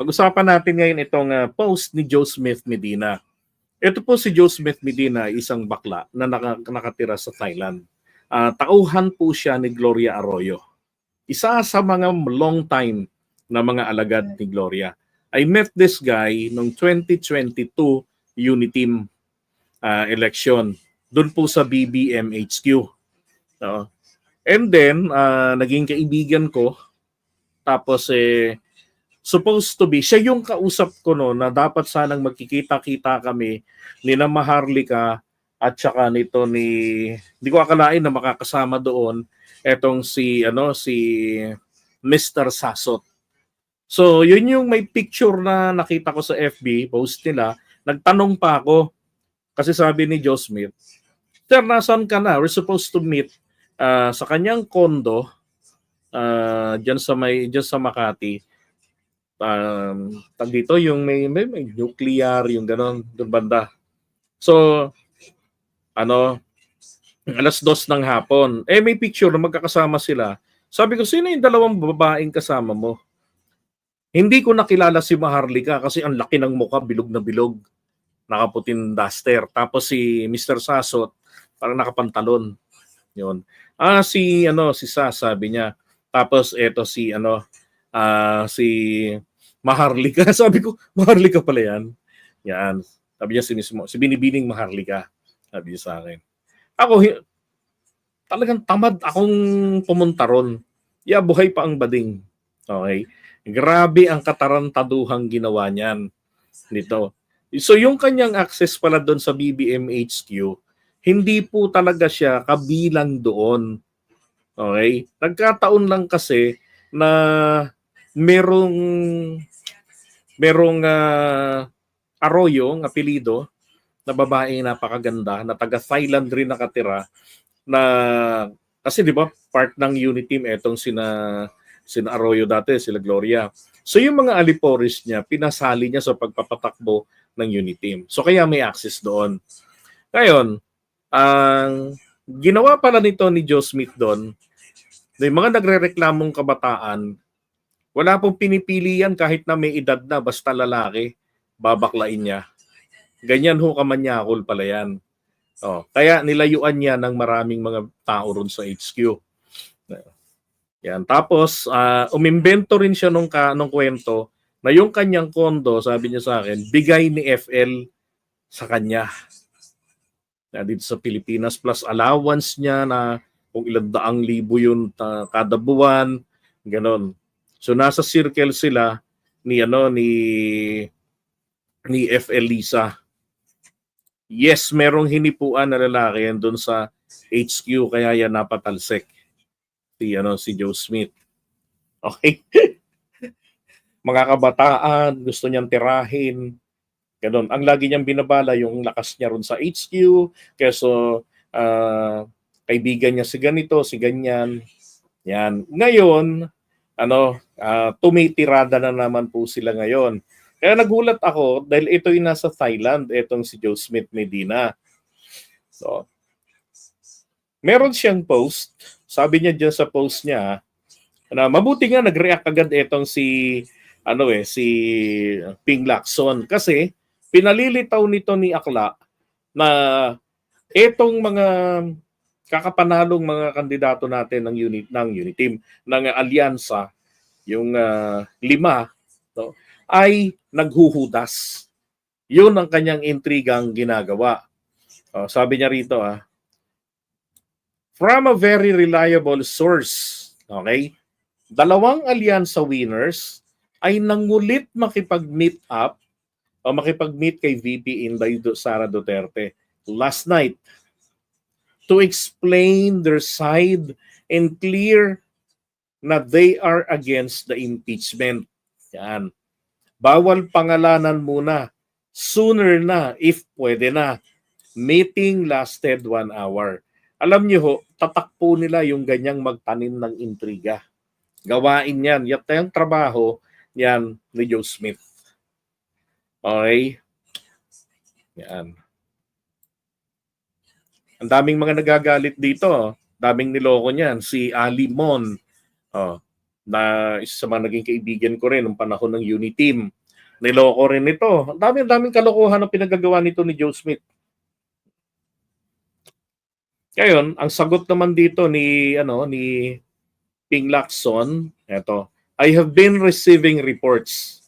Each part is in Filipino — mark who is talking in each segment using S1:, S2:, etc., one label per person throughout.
S1: Pag-usapan natin ngayon itong ah, post ni Joe Smith Medina. Ito po si Joe Smith Medina, isang bakla na naka- nakatira sa Thailand. Ah, tauhan po siya ni Gloria Arroyo. Isa sa mga long time na mga alagad ni Gloria. I met this guy noong 2022 Uniteam ah, election. Doon po sa BBM HQ. Oo. And then, ah, naging kaibigan ko. Tapos, eh, supposed to be, siya yung kausap ko no na dapat sanang magkikita-kita kami ni na Maharlika at saka nito ni, hindi ko akalain na makakasama doon etong si, ano, si Mr. Sasot. So, yun yung may picture na nakita ko sa FB, post nila. Nagtanong pa ako, kasi sabi ni Joe Smith, Sir, nasan ka na? We're supposed to meet ah, sa kanyang kondo uh, dyan sa may dyan sa Makati um, tag dito yung may, may, may nuclear yung ganon doon banda. So ano alas dos ng hapon. Eh may picture na magkakasama sila. Sabi ko sino yung dalawang babaeng kasama mo? Hindi ko nakilala si Maharlika kasi ang laki ng mukha bilog na bilog. Nakaputin duster. Tapos si Mr. Sasot parang nakapantalon. Yun. Ah si ano si Sa sabi niya. Tapos eto si ano ah si Maharlika. Sabi ko, Maharlika pala yan. Yan. Sabi niya si mismo, si Binibining Maharlika. Sabi niya sa akin. Ako, talagang tamad akong pumunta ron. Yeah, buhay pa ang bading. Okay? Grabe ang katarantaduhang ginawa niyan nito. So yung kanyang access pala doon sa BBM HQ, hindi po talaga siya kabilang doon. Okay? Nagkataon lang kasi na merong merong ah, Arroyo, ang apelido, na babaeng napakaganda, na taga Thailand rin nakatira, na kasi di ba part ng unit team etong sina sina Arroyo dati, sila Gloria. So yung mga aliporis niya, pinasali niya sa pagpapatakbo ng unit team. So kaya may access doon. Ngayon, ang ginawa pala nito ni Joe Smith doon, may mga nagrereklamong kabataan, wala pong pinipili yan kahit na may edad na, basta lalaki, babaklain niya. Ganyan ho kamanyakol pala yan. Oh, kaya nilayuan niya ng maraming mga tao ron sa HQ. Yan. Tapos, ah, umimbento rin siya nung, ka, nung kwento na yung kanyang kondo, sabi niya sa akin, bigay ni FL sa kanya. Na dito sa Pilipinas plus allowance niya na kung ilang daang libo yun ta- kada buwan, ganon. So nasa circle sila ni ano ni ni FL Lisa. Yes, merong hinipuan na lalaki yan doon sa HQ kaya yan napatalsek. Si ano si Joe Smith. Okay? Mga kabataan, gusto niyang tirahin. Ganon. Ang lagi niyang binabala yung lakas niya ron sa HQ. Keso ah, kaibigan niya si ganito, si ganyan. Yan. Ngayon, ano, ah, tumitirada na naman po sila ngayon. Kaya nagulat ako dahil ito yung nasa Thailand, itong si Joe Smith Medina. So, meron siyang post. Sabi niya dyan sa post niya, na mabuti nga nag-react agad itong si ano eh si Ping Lacson kasi pinalilitaw nito ni Akla na itong mga kakapanalong mga kandidato natin ng unit ng unit team ng alyansa yung ah, lima no, ay naghuhudas. Yun ang kanyang intrigang ginagawa. Oh, sabi niya rito ah, from a very reliable source, okay? Dalawang alyansa winners ay nangulit makipag-meet up o makipag-meet kay VP Inday Sara Duterte last night to explain their side and clear na they are against the impeachment. Yan. Bawal pangalanan muna. Sooner na, if pwede na. Meeting lasted one hour. Alam niyo ho, tatakpo nila yung ganyang magtanim ng intriga. Gawain yan. Yan yung trabaho yan ni Joe Smith. Okay? Yan. Ang daming mga nagagalit dito. oh. Daming niloko niyan. Si Ali Mon. Oh. na isa sa mga naging kaibigan ko rin nung panahon ng Uniteam. Niloko rin ito. Ang dami, daming kalokohan ang pinagagawa nito ni Joe Smith. Ngayon, ang sagot naman dito ni ano ni Ping Lacson, eto, I have been receiving reports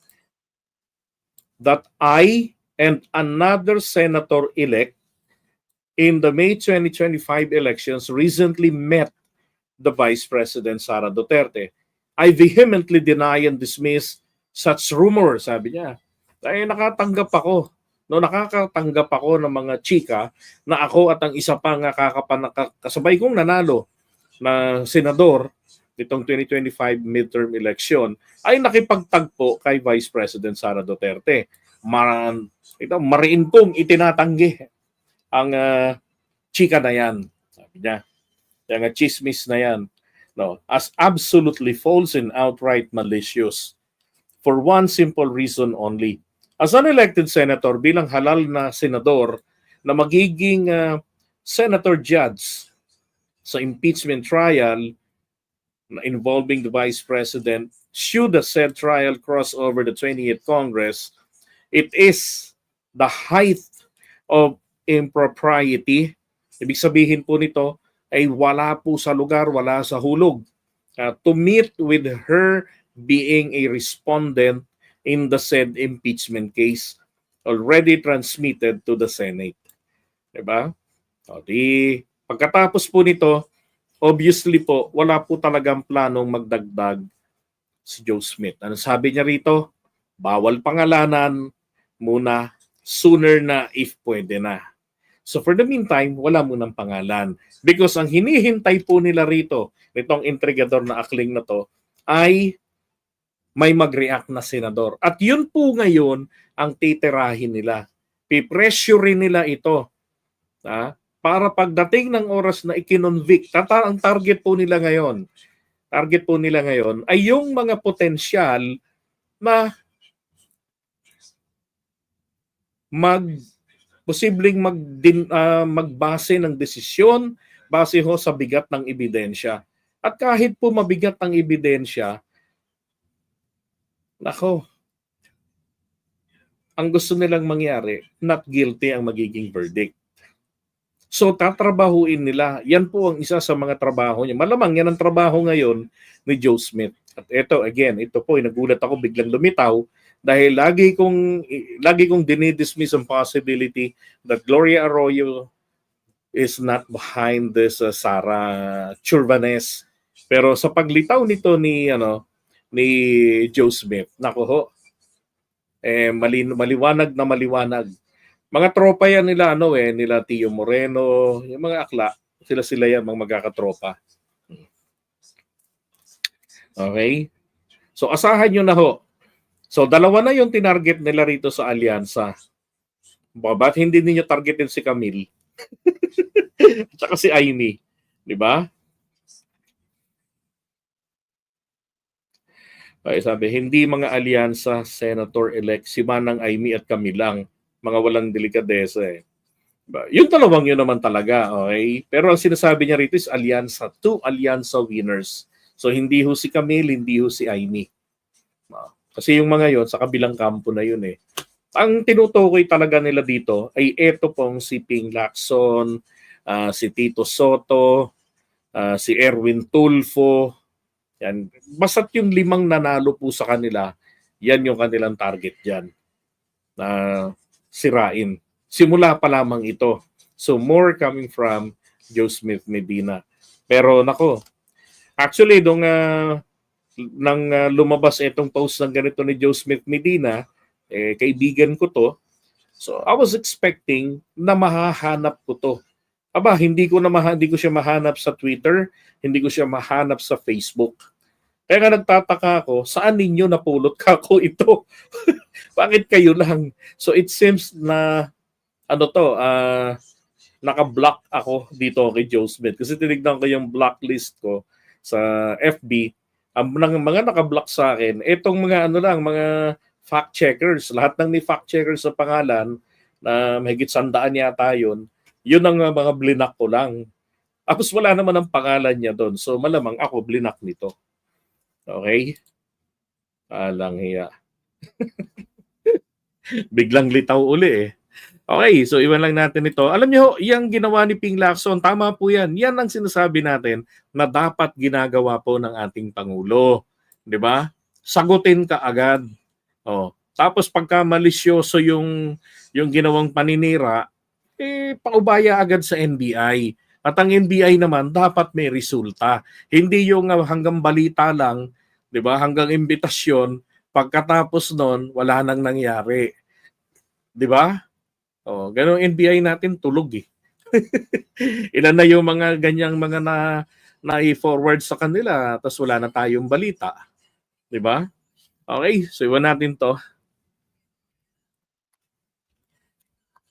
S1: that I and another senator-elect in the May 2025 elections recently met the Vice President Sara Duterte. I vehemently deny and dismiss such rumors, sabi niya. Ay nakatanggap ako, no nakakatanggap ako ng mga chika na ako at ang isa pa nga kakapanaka, kasabay kong nanalo na senador nitong 2025 midterm election ay nakipagtagpo kay Vice President Sara Duterte. Maran, ito, mariin kong itinatanggi ang ah, chika na yan. Sabi niya. Kaya nga chismis na yan. No, as absolutely false and outright malicious for one simple reason only. As an elected senator, bilang halal na senador na magiging ah, senator judge sa impeachment trial involving the Vice President, should the said trial cross over the 28th Congress, it is the height of impropriety. Ibig sabihin po nito ay wala po sa lugar, wala sa hulog. Uh, to meet with her being a respondent in the said impeachment case already transmitted to the Senate. Diba? O di, pagkatapos po nito, obviously po, wala po talagang planong magdagdag si Joe Smith. Ano sabi niya rito? Bawal pangalanan muna sooner na if pwede na. So for the meantime, wala munang pangalan. Because ang hinihintay po nila rito, nitong intrigador na akling na to, ay may mag-react na senador. At yun po ngayon ang titirahin nila. Pipressure nila ito. Ha? Para pagdating ng oras na ikinonvict, tata ang target po nila ngayon, target po nila ngayon ay yung mga potensyal na mag posibleng mag ah, magbase ng desisyon base ho sa bigat ng ebidensya. At kahit po mabigat ang ebidensya, nako, ang gusto nilang mangyari, not guilty ang magiging verdict. So tatrabahuin nila. Yan po ang isa sa mga trabaho niya. Malamang yan ang trabaho ngayon ni Joe Smith. At ito again, ito po, nagulat ako biglang lumitaw dahil lagi kong lagi kong dinidismiss ang possibility that Gloria Arroyo is not behind this uh, Sara Churvanes. Pero sa paglitaw nito ni ano ni Joe Smith, nako ho, eh mali, maliwanag na maliwanag. Mga tropa yan nila ano eh, nila Tio Moreno, yung mga akla, sila sila yan mga magkakatropa. Okay? So asahan nyo na ho. So dalawa na yung tinarget nila rito sa alyansa. Ba, ba't hindi ninyo targetin si Camille? Tsaka si Amy. Di ba? Ay, sabi, hindi mga alyansa, Senator-elect, si Manang Amy at kami lang. Mga walang delikadesa eh. Diba? Yung dalawang yun naman talaga, okay? Pero ang sinasabi niya rito is alyansa, two alyansa winners. So hindi ho si Camille, hindi ho si Amy. Ah, Kasi yung mga yon sa kabilang kampo na yun eh. Ang tinutukoy talaga nila dito ay eto pong si Ping Lacson, ah, si Tito Soto, ah, si Erwin Tulfo. Yan. Basta't yung limang nanalo po sa kanila, yan yung kanilang target dyan. Na sirain. Simula pa lamang ito. So more coming from Joe Smith Medina. Pero nako, actually dong ah, nang ah, lumabas itong post ng ganito ni Joe Smith Medina, eh, kaibigan ko to. So I was expecting na mahahanap ko to. Aba, hindi ko na maha, hindi ko siya mahanap sa Twitter, hindi ko siya mahanap sa Facebook. Kaya nga nagtataka ako, saan ninyo napulot ka ko ito? Bakit kayo lang? So it seems na ano to, ah naka-block ako dito kay Joe Smith kasi tinignan ko yung blacklist ko sa FB. Ang mga, mga naka-block sa akin, etong mga ano lang, mga fact checkers, lahat ng ni fact checkers sa pangalan na mahigit sandaan yata yun, yun ang mga blinak ko lang. Tapos wala naman ang pangalan niya doon. So malamang ako blinak nito. Okay? Alang hiya. Biglang litaw uli eh. Okay, so iwan lang natin ito. Alam niyo, yung ginawa ni Ping Lacson, tama po yan. Yan ang sinasabi natin na dapat ginagawa po ng ating Pangulo. Di ba? Sagutin ka agad. Oh. Tapos pagka malisyoso yung, yung ginawang paninira, eh, paubaya agad sa NBI. At ang NBI naman, dapat may resulta. Hindi yung ah, hanggang balita lang, di ba? Hanggang imbitasyon, pagkatapos nun, wala nang nangyari. Di ba? Oh, ganun NBI natin tulog eh. Ilan na yung mga ganyang mga na na-forward sa kanila tapos wala na tayong balita. 'Di ba? Okay, so iwan natin 'to.